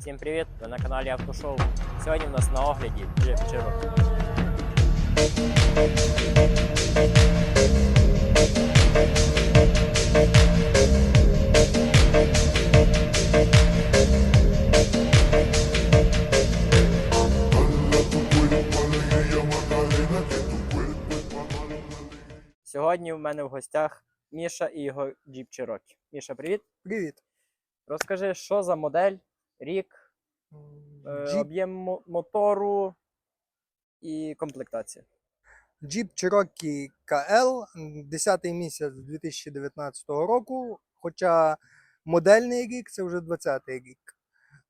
Всім привіт! Ви на каналі Автошоу. Сьогодні в нас на огляді Jeep Cherokee. Сьогодні в мене в гостях Міша і його Jeep Cherokee. Міша, привіт! Привіт. Розкажи, що за модель, рік, е, Jeep, об'єм мо- мотору і комплектація. Jeep Cherokee KL, 10 місяць 2019 року, хоча модельний рік це вже 20-й рік.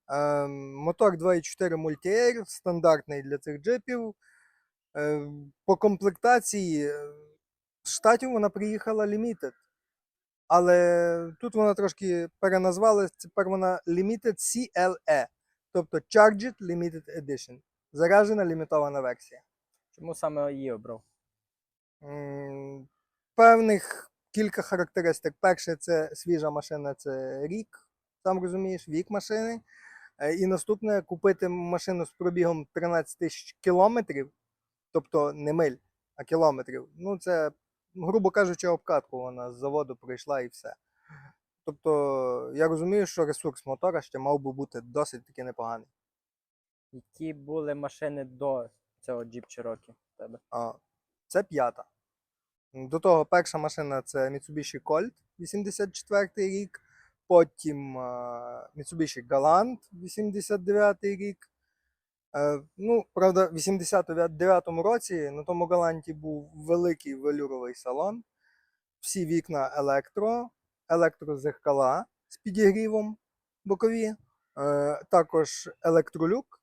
Ем, Мотор 2.4 Multi-Air, стандартний для цих джипів. Е, По комплектації е, з штатів вона приїхала Limited. Але тут вона трошки переназвалась, тепер вона Limited CLE, тобто Charged Limited Edition. Заражена лімітована версія. Чому саме її обрав? М, Певних кілька характеристик. Перше, це свіжа машина, це рік, сам розумієш, вік машини. Е, І наступне купити машину з пробігом 13 тисяч кілометрів, тобто не миль, а кілометрів. Ну, це, грубо кажучи, обкатку вона з заводу пройшла і все. Тобто, я розумію, що ресурс мотора ще мав би бути досить таки непоганий. Які були машини до цього Jeep Cherokee в тебе? А, Це п'ята. До того перша машина це Mitsubishi Colt 84 рік, потім а, Mitsubishi Galant 89 рік. Е, Ну, правда, в 89-му році на тому Галанті був великий велюровий салон, всі вікна електро, електрозеркала з підігрівом бокові, е, також електролюк.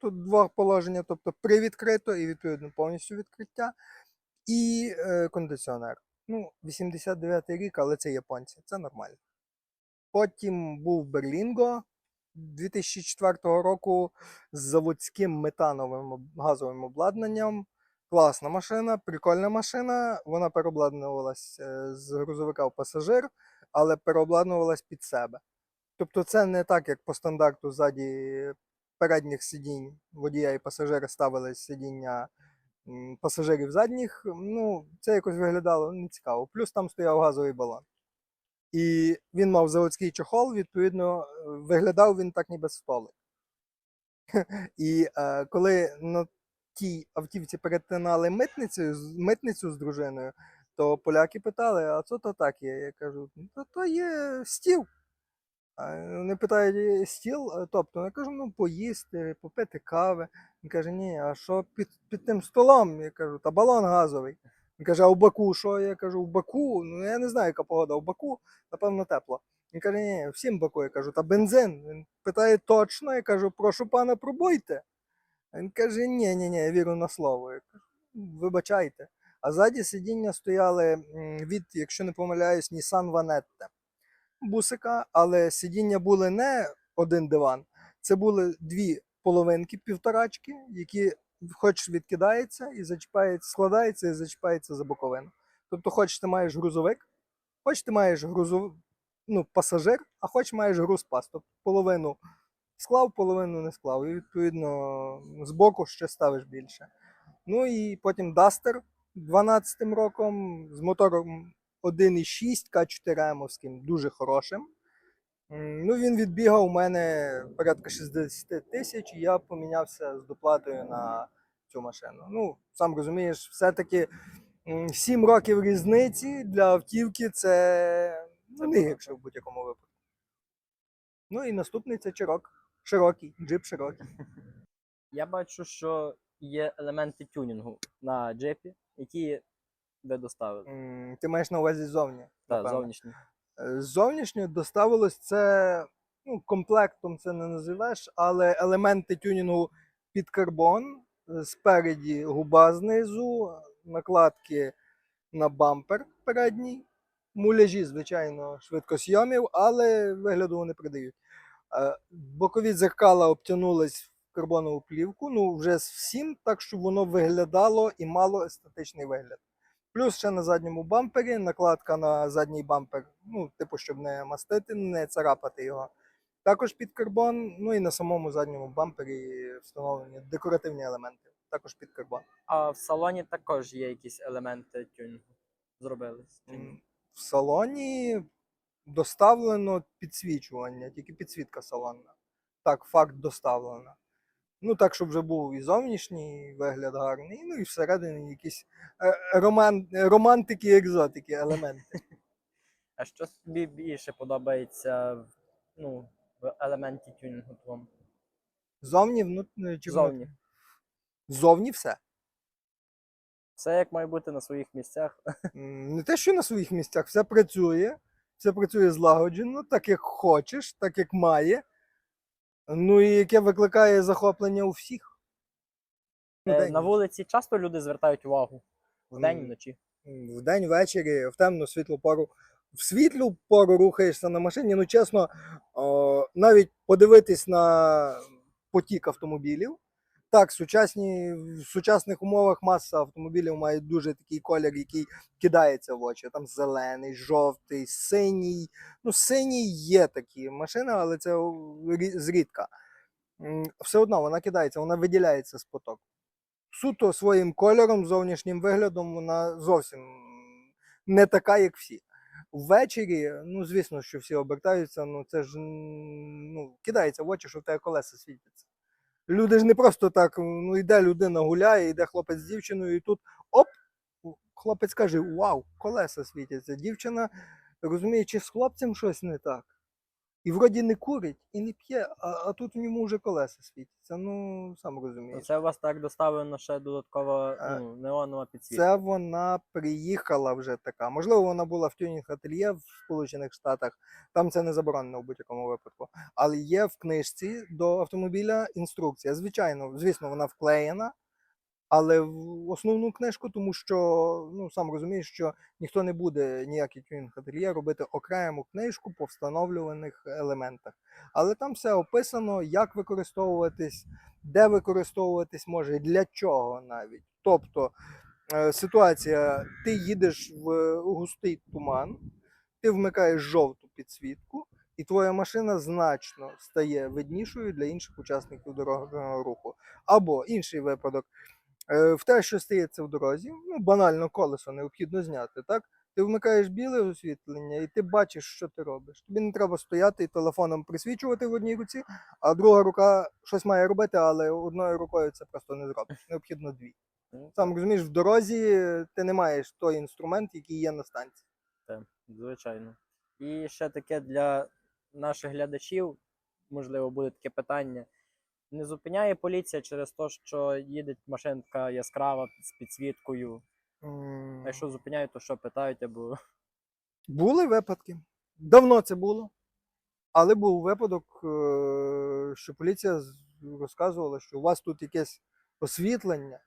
Тут два положення, тобто привідкрито і відповідно повністю відкриття, і е, кондиціонер. Ну, 89 рік, але це японці, це нормально. Потім був Берлінго 2004 року з заводським метановим газовим обладнанням. Класна машина, прикольна машина. Вона переобладнувалась е, з грузовика в пасажир, але переобладнувалась під себе. Тобто, це не так, як по стандарту ззаді передніх сидінь водія і пасажира ставили сидіння пасажирів задніх. Ну, це якось виглядало нецікаво. Плюс там стояв газовий балон. І він мав заводський чохол, відповідно, е, виглядав він так ніби столик. І е, коли на тій автівці перетинали митницю, митницю з дружиною, то поляки питали, а що то так є? Я кажу, ну то, є стіл. Вони питають, стіл, Е, тобто я кажу, ну поїсти, попити кави. Він каже, ні, а що під, під тим столом? Я кажу, та балон газовий. Він каже, а в Баку що? Я кажу, в Баку, ну я не знаю, яка погода, в Баку, напевно, тепло. Він каже, ні, всім Баку. Я кажу, та бензин. Він питає точно, я кажу, прошу пана, пробуйте. Він каже, ні, ні, ні, я вірю на слово. Я кажу, вибачайте. А ззаді сидіння стояли від, якщо не помиляюсь, Nissan Vanette бусика, але сидіння були не один диван, це були дві половинки, півторачки, які хоч відкидається і зачіпається, складається і зачіпається за боковину. Тобто, хоч ти маєш грузовик, хоч ти маєш грузов... ну, пасажир, а хоч маєш грузпас. Тобто половину склав, половину не склав. І відповідно збоку ще ставиш більше. Ну і потім Duster 12 роком з мотором 1,6 К4М, дуже хорошим. Ну, він відбігав у мене порядка 60 тисяч, і я помінявся з доплатою на цю машину. Ну, сам розумієш, все-таки 7 років різниці для автівки це ну, не гірше в будь-якому випадку. Ну і наступний це Чирок. Широкий, джип широкий. Я бачу, що є елементи тюнінгу на джипі, які ви доставили. Ти маєш на увазі ззовні. Так, зовнішні. Зовнішньо доставилось це ну, комплектом це не називеш, але елементи тюнінгу під карбон, е, спереді губа знизу, накладки на бампер передній, муляжі, звичайно, швидкосйомів, але вигляду вони придають. Е, Бокові дзеркала обтянулись в карбонову плівку, ну вже з всім, так щоб воно виглядало і мало естетичний вигляд. Плюс ще на задньому бампері, накладка на задній бампер, ну, типу, щоб не мастити, не царапати його. Також під карбон, ну і на самому задньому бампері встановлені декоративні елементи. Також під карбон. А в салоні також є якісь елементи тюнінгу. Зробились. чи ні? М, В салоні доставлено підсвічування, тільки підсвітка салонна. Так, факт доставлена. Ну, так, щоб вже був і зовнішній вигляд гарний, ну і всередині якісь е, роман, романтики і екзотики елементи. А що тобі більше подобається в, ну, в елементі тюнінгу твому? Зовні, внутрі чи Зовні. Зовні все. Все як має бути на своїх місцях. Не те, що на своїх місцях, все працює, все працює злагоджено, так як хочеш, так як має. Ну і яке викликає захоплення у всіх. Е, На вулиці часто люди звертають увагу вдень і вночі. В Вдень, ввечері, в темну світлу пору. В світлу пору рухаєшся на машині. Ну, чесно, о, навіть подивитись на потік автомобілів. Так, сучасні, в сучасних умовах маса автомобілів мають дуже такий колір, який кидається в очі. Там зелений, жовтий, синій. Ну, синій є такі машини, але це зрідка. Все одно вона кидається, вона виділяється з потоку. Суто своїм кольором, зовнішнім виглядом, вона зовсім не така, як всі. Ввечері, ну звісно, що всі обертаються, ну це ж ну, кидається в очі, що в тебе колеса світяться. Люди ж не просто так, ну йде людина гуляє, йде хлопець з дівчиною, і тут оп, хлопець каже: Вау, колеса світяться. Дівчина розуміє, чи з хлопцем щось не так. І вроді не курить і не п'є, а, а тут в ньому вже колеса світяться. Ну, сам розумієш. Це у вас так доставлено ще додаткова Е, ну, неонова підсвітка. Це вона приїхала вже така. Можливо, вона була в тюнінг ательє в Сполучених Штатах. Там це не заборонено в будь-якому випадку. Але є в книжці до автомобіля інструкція. Звичайно, звісно, вона вклеєна, але в основну книжку, тому що ну сам розумієш, що ніхто не буде ніякий тюнінг ательє робити окрему книжку по встановлюваних елементах. Але там все описано, як використовуватись, де використовуватись може, для чого навіть. Тобто е, ситуація: ти їдеш в густий туман, ти вмикаєш жовту підсвітку, і твоя машина значно стає виднішою для інших учасників дорожнього руху. Або інший випадок. Е, В те, що стається в дорозі, ну банально колесо необхідно зняти, так? Ти вмикаєш біле освітлення, і ти бачиш, що ти робиш. Тобі не треба стояти і телефоном присвічувати в одній руці, а друга рука щось має робити, але одною рукою це просто не зробиш. Необхідно дві. Ну, Сам розумієш, в дорозі ти не маєш той інструмент, який є на станції. Це, звичайно. І ще таке для наших глядачів, можливо, буде таке питання. Не зупиняє поліція через те, що їде машинка яскрава з підсвіткою. М, А якщо зупиняють, то що питають, або Були випадки. Давно це було. Але був випадок, е, що поліція розказувала, що у вас тут якесь освітлення.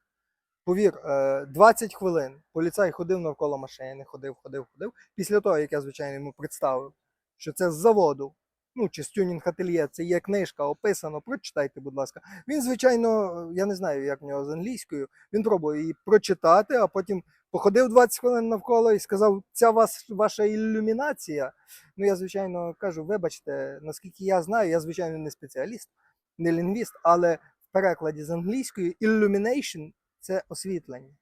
Повір, е, 20 хвилин поліцай ходив навколо машини, ходив, ходив, ходив. Після того, як я, звичайно, йому представив, що це з заводу, ну чи з тюнінг ательє, це є книжка, описано, прочитайте, будь ласка. Він, звичайно, я не знаю, як в нього з англійською, він пробує її прочитати, а потім походив 20 хвилин навколо і сказав: ця вас, ваша ілюмінація. Ну, я, звичайно, кажу, вибачте, наскільки я знаю, я, звичайно, не спеціаліст, не лінгвіст, але в перекладі з англійської illumination – це освітлення.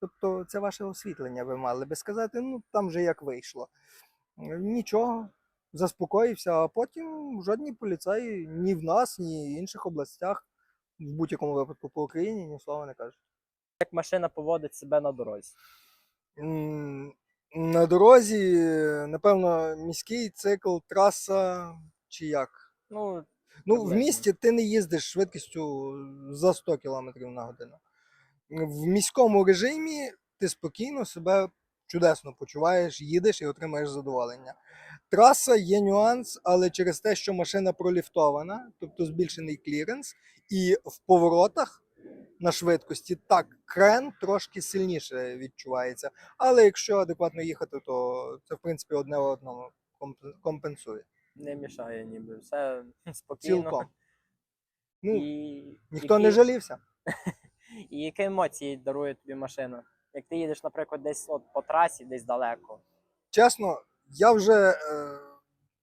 Тобто це ваше освітлення, ви мали би сказати, ну там вже як вийшло. Е, Нічого, заспокоївся, а потім жодні поліцаї ні в нас, ні в інших областях, в будь-якому випадку по Україні ні слова не кажуть. як машина поводить себе на дорозі. М, На дорозі, напевно, міський цикл, траса чи як. Ну, Ну, в Приблизно. місті ти не їздиш швидкістю за 100 км на годину. В міському режимі ти спокійно себе чудесно почуваєш, їдеш і отримаєш задоволення. Траса є нюанс, але через те, що машина проліфтована, тобто збільшений кліренс, і в поворотах на швидкості так, крен трошки сильніше відчувається. Але якщо адекватно їхати, то це в принципі одне одному комп- компенсує. не мішає ніби. Все спокійно. Цілком. Ну, І ніхто не які- жалівся. І які емоції дарує тобі машина? Як ти їдеш, наприклад, десь от по трасі, десь далеко. чесно, я вже е,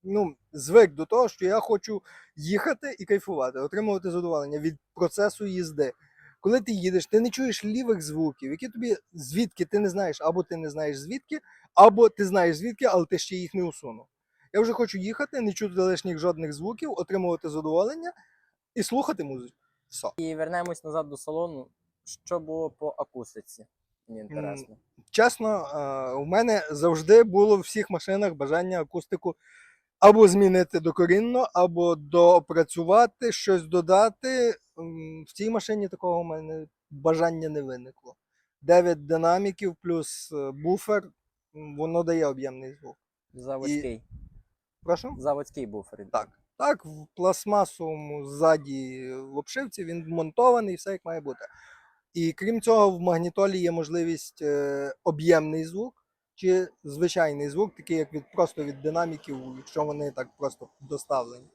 ну, звик до того, що я хочу їхати і кайфувати, отримувати задоволення від процесу їзди. Коли ти їдеш, ти не чуєш лівих звуків, які тобі звідки ти не знаєш, або ти не знаєш звідки, або ти знаєш звідки, але ти ще їх не усунув. Я вже хочу їхати, не чути лишніх жодних звуків, отримувати задоволення і слухати музику. Все. І вернемось назад до салону. Що було по акустиці? Мені інтересно. Чесно, у мене завжди було в всіх машинах бажання акустику або змінити докорінно, або доопрацювати, щось додати. В цій машині такого у мене бажання не виникло. 9 динаміків плюс е, буфер, воно дає об'ємний звук. Заводський. Прошу? Заводський буфер. Так. Так, в пластмасовому ззаді в обшивці він вмонтований, все як має бути. І крім цього, в магнітолі є можливість е, об'ємний звук чи звичайний звук, такий як від просто від динаміків, якщо вони так просто доставлені.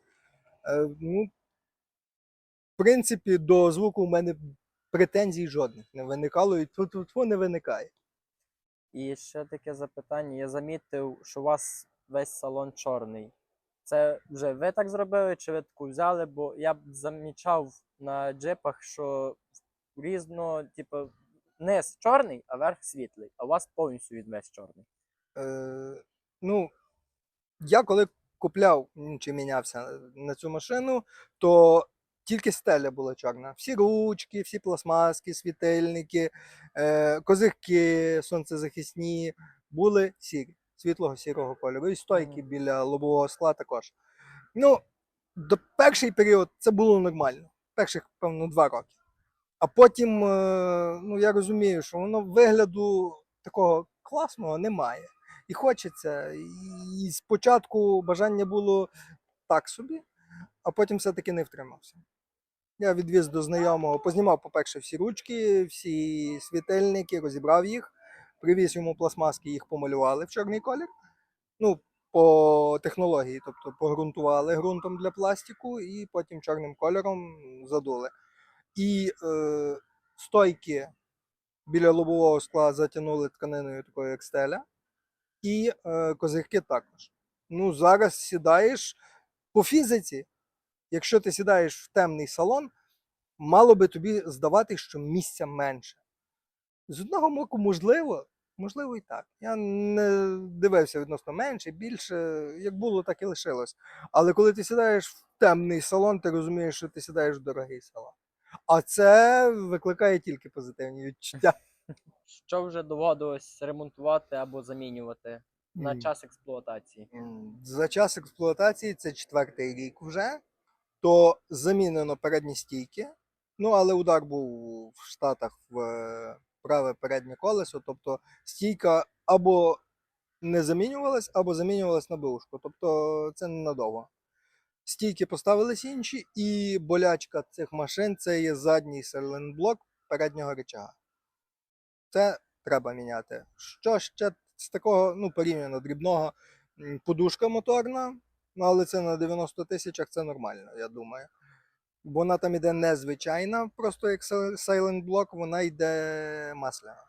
Е, ну, в принципі, до звуку в мене претензій жодних не виникало, і тут, не виникає. І ще таке запитання. Я замітив, що у вас весь салон чорний. Це вже ви так зробили, чи ви таку взяли? Бо я б замічав на джипах, що різно, типу, низ чорний, а верх світлий, а у вас повністю від весь чорний. Е, ну, я коли купляв чи мінявся на цю машину, то тільки стеля була чорна. Всі ручки, всі пластмаски, світильники, е, козирки сонцезахисні були сірі, світлого сірого кольору. І стойки біля лобового скла також. Ну, до перший період це було нормально. Перших, певно, два роки. А потім, е, ну я розумію, що воно вигляду такого класного немає. І хочеться. І спочатку бажання було так собі, а потім все-таки не втримався. Я відвіз до знайомого, познімав, по-перше, всі ручки, всі світильники, розібрав їх, привіз йому пластмаски, їх помалювали в чорний колір. Ну, по технології, тобто погрунтували ґрунтом для пластику і потім чорним кольором задули. І е, стойки біля лобового скла затягнули тканиною такою як стеля, і е, козирки також. Ну, зараз сідаєш по фізиці. Якщо ти сідаєш в темний салон, мало би тобі здавати, що місця менше. З одного боку, можливо, можливо і так. Я не дивився відносно менше, більше, як було, так і лишилось. Але коли ти сідаєш в темний салон, ти розумієш, що ти сідаєш в дорогий салон. А це викликає тільки позитивні відчуття. Що вже доводилось ремонтувати або замінювати на М. час експлуатації? За час експлуатації, це четвертий рік вже, то замінено передні стійки. Ну, але удар був в Штатах в е, праве переднє колесо, тобто стійка або не замінювалась, або замінювалась на бушку. Тобто це ненадовго. Стійки поставились інші, і болячка цих машин це є задній сайлентблок переднього рычага. Це треба міняти. Що ще з такого, ну, порівняно дрібного, подушка моторна, ну, але це на 90 тисячах це нормально, я думаю. Вона там іде незвичайна, просто як сай- Silent Block, вона йде масляна.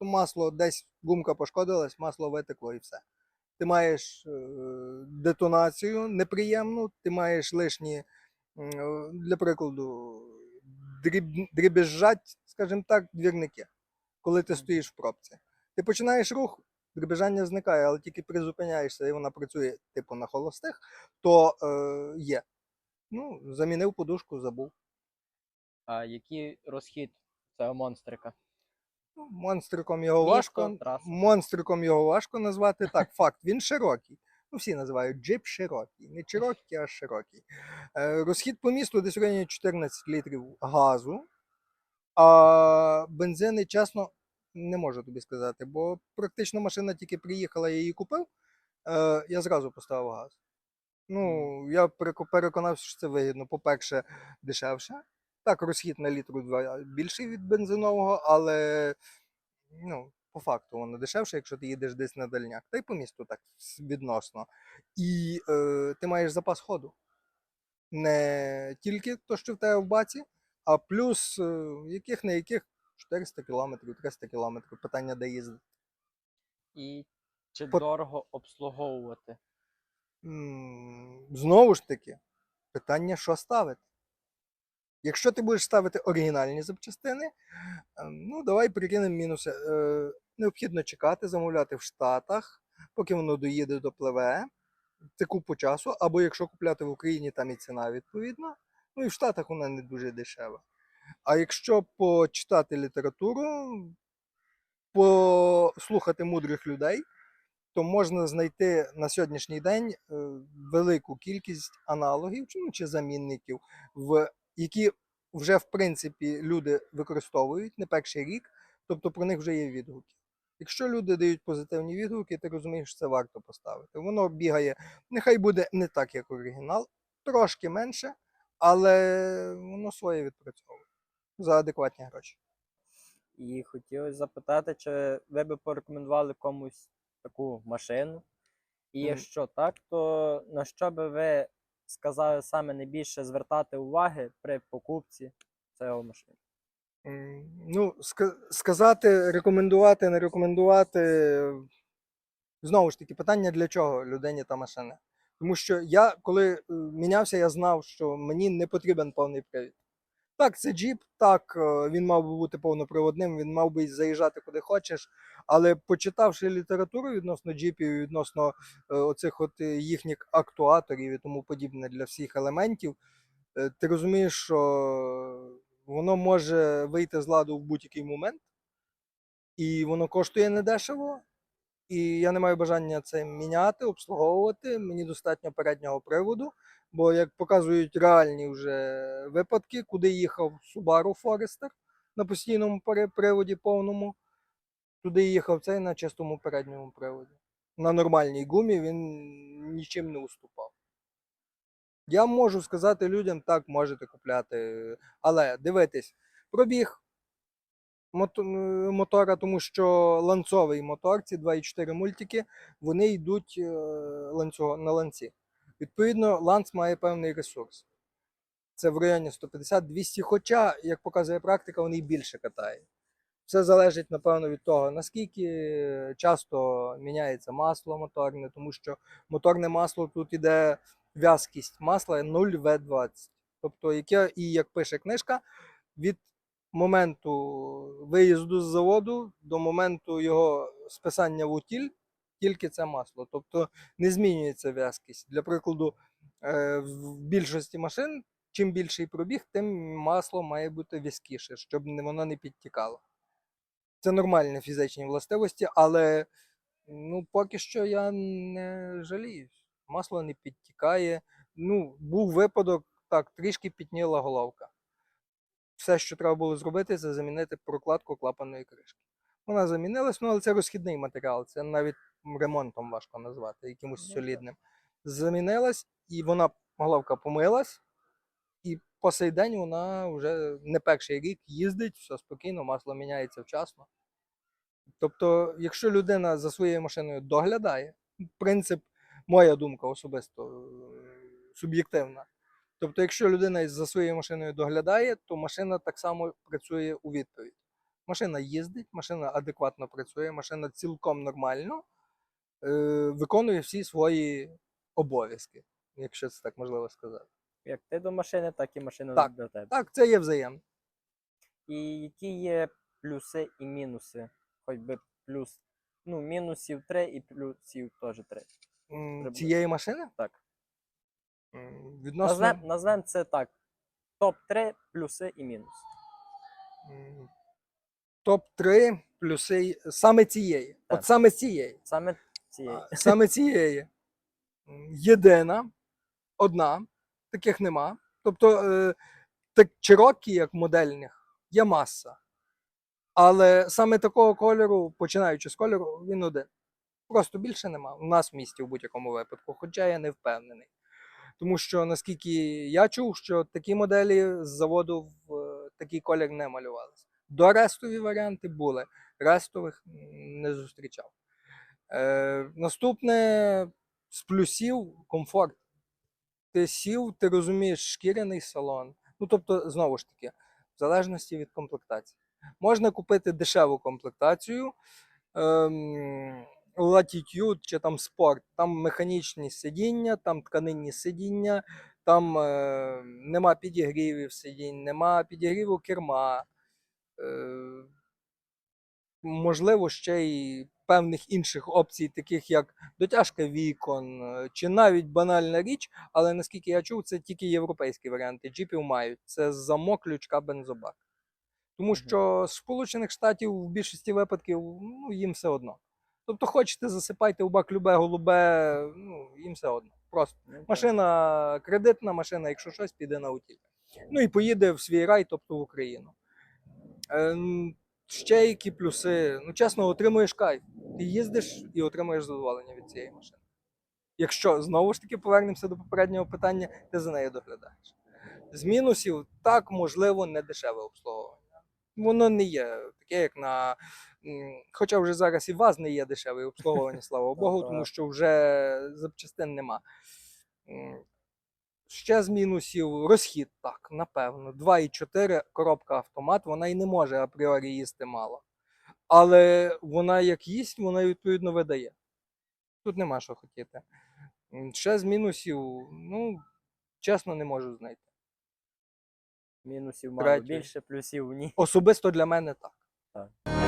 Масло десь гумка пошкодилась, масло витекло і все. Ти маєш е, детонацію неприємну, ти маєш лишні, е, для прикладу, дріб, дрібезжать, скажімо так, двірники, коли ти стоїш в пробці. Ти починаєш рух, дребежання зникає, але тільки призупиняєшся і вона працює типу на холостих, то е, є. Ну, замінив подушку, забув. А який розхід цього монстрика? Ну, Монстриком його важко. траса. Монстриком його важко назвати. Так, факт, він широкий. Ну, всі називають джип широкий. Не чирокий, а широкий. Е, розхід по місту десь в районі 14 літрів газу. А бензини, чесно, не можу тобі сказати, бо практично машина тільки приїхала, я її купив, е, я зразу поставив газ. Ну, я переконався, що це вигідно. По-перше, дешевше. Так, розхід на літру два більший від бензинового, але ну, по факту воно дешевше, якщо ти їдеш десь на дальняк. Та й по місту так відносно. І е, ти маєш запас ходу. Не тільки то, що в тебе в баці, а плюс е, яких не яких 400 кілометрів, 300 кілометрів. Питання, де їздити. І чи По- дорого обслуговувати? М, Знову ж таки, питання, що ставити. Якщо ти будеш ставити оригінальні запчастини, ем, ну давай прикинемо мінуси. Е, Необхідно чекати, замовляти в Штатах, поки воно доїде допливе. Це купу часу, або якщо купляти в Україні, там і ціна відповідна. Ну і в Штатах вона не дуже дешева. А якщо почитати літературу, послухати мудрих людей, то можна знайти на сьогоднішній день е, велику кількість аналогів ну, чи замінників, в які вже в принципі люди використовують не перший рік, тобто про них вже є відгуки. Якщо люди дають позитивні відгуки, ти розумієш, що це варто поставити. Воно бігає, нехай буде не так, як оригінал, трошки менше, але воно своє відпрацьовує за адекватні гроші. І хотілося запитати, чи ви би порекомендували комусь таку машину? І якщо так, то на що би ви сказали саме найбільше звертати уваги при покупці цього машини? Ну, сказати, рекомендувати, не рекомендувати. Знову ж таки, питання для чого людині та машина. Тому що я, коли е, мінявся, я знав, що мені не потрібен повний привід. Так, це джіп, так, е, він мав би бути повноприводним, він мав би заїжджати куди хочеш. Але почитавши літературу відносно джіпів, відносно е, оцих от е, їхніх актуаторів і тому подібне для всіх елементів, ти розумієш, що воно може вийти з ладу в будь-який момент, і воно коштує недешево. І я не маю бажання це міняти, обслуговувати. Мені достатньо переднього приводу. Бо, як показують реальні вже випадки, куди їхав Subaru Forester на постійному приводі повному, туди їхав цей на чистому передньому приводі. На нормальній гумі він нічим не уступав. Я можу сказати людям, так, можете купляти, але дивитись, пробіг мотора, тому що ланцовий мотор, ці 2,4 мультики, вони йдуть е, на ланці. Відповідно, ланц має певний ресурс. Це в районі 150-200, хоча, як показує практика, вони більше катають. Все залежить, напевно, від того, наскільки часто міняється масло моторне, тому що моторне масло тут іде в'язкість масла 0В20. Тобто, яке, і як пише книжка, від моменту виїзду з заводу до моменту його списання в утіль тільки це масло. Тобто не змінюється в'язкість. Для прикладу, е, в більшості машин, чим більший пробіг, тим масло має бути в'язкіше, щоб воно не підтікало. Це нормальні фізичні властивості, але ну, поки що я не жаліюсь. Масло не підтікає. Ну, був випадок, так, трішки підніла головка. Все, що треба було зробити, це замінити прокладку клапаної кришки. Вона замінилась, ну але це розхідний матеріал, це навіть ремонтом важко назвати, якимось Ну, солідним. Замінилась, і вона головка помилась, і по сей день вона вже не перший рік їздить, все спокійно, масло міняється вчасно. Тобто, якщо людина за своєю машиною доглядає, принцип, моя думка особисто е, суб'єктивна. Тобто, якщо людина за своєю машиною доглядає, то машина так само працює у відповідь. Машина їздить, машина адекватно працює, машина цілком нормально виконує всі свої обов'язки, якщо це так можливо сказати. Як ти до машини, так і машина Так. до тебе. Так, це є взаємно. І які є плюси і мінуси? Хоч би плюс, ну, мінусів 3 і плюсів теж 3. М, Цієї машини Так. м, відносно Назвем, назвем це так. Топ-3 плюси і мінуси. м, топ-3 плюси й- саме цієї. Так. От саме цієї. Саме цієї. Саме цієї. Єдина, одна, таких нема. Тобто, е, так Cherokee, як модельних, є маса. Але саме такого кольору, починаючи з кольору, він один. Просто більше нема. У нас в місті в будь-якому випадку, хоча я не впевнений. Тому що, наскільки я чув, що такі моделі з заводу в е, такий колір не малювалися. Дорестові варіанти були, рестових не зустрічав. Е, наступне з плюсів комфорт. Ти сів, ти розумієш шкіряний салон. Ну, тобто, знову ж таки, в залежності від комплектації. Можна купити дешеву комплектацію, ем, Latitude чи там спорт. Там механічні сидіння, там тканинні сидіння, там е, нема підігрівів сидінь, нема підігріву керма. Е, можливо, ще й певних інших опцій, таких як дотяжка вікон, е, чи навіть банальна річ, але наскільки я чув, це тільки європейські варіанти. Джіпів мають. Це замок лючка бензобак. Тому що з Сполучених Штатів в більшості випадків ну, їм все одно. Тобто, хочете засипайте у бак любе голубе, ну, їм все одно. Просто Ну, машина кредитна, машина, якщо щось, піде на утіль. Ну і поїде в свій рай, тобто в Україну. Ем, ще які плюси. Ну, чесно, отримуєш кайф. Ти їздиш і отримуєш задоволення від цієї машини. Якщо знову ж таки повернемося до попереднього питання, ти за нею доглядаєш. З мінусів, так, можливо, не дешеве обслуговування. Воно не є таке, як на. Хоча вже зараз і вас не є дешеве обслуговування, слава Богу, тому що вже запчастин нема. Ще з мінусів розхід, так, напевно. 2,4 коробка автомат, вона і не може апріорі їсти мало. Але вона як їсть, вона відповідно видає. Тут нема що хотіти. Ще з мінусів, ну, чесно, не можу знайти. Мінусів мало Третє. більше, плюсів ні. Особисто для мене так. Якщо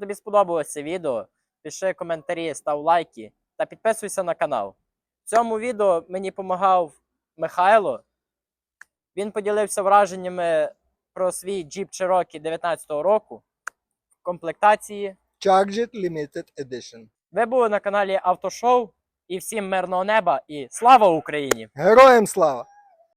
тобі сподобалось це відео, пиши коментарі, став лайки та підписуйся на канал. В цьому відео мені допомагав Михайло. Він поділився враженнями про свій Jeep Cherokee 19-го року в комплектації. Charged Limited Edition. Ви були на каналі Автошоу. І всім мирного неба і слава Україні! Героям слава!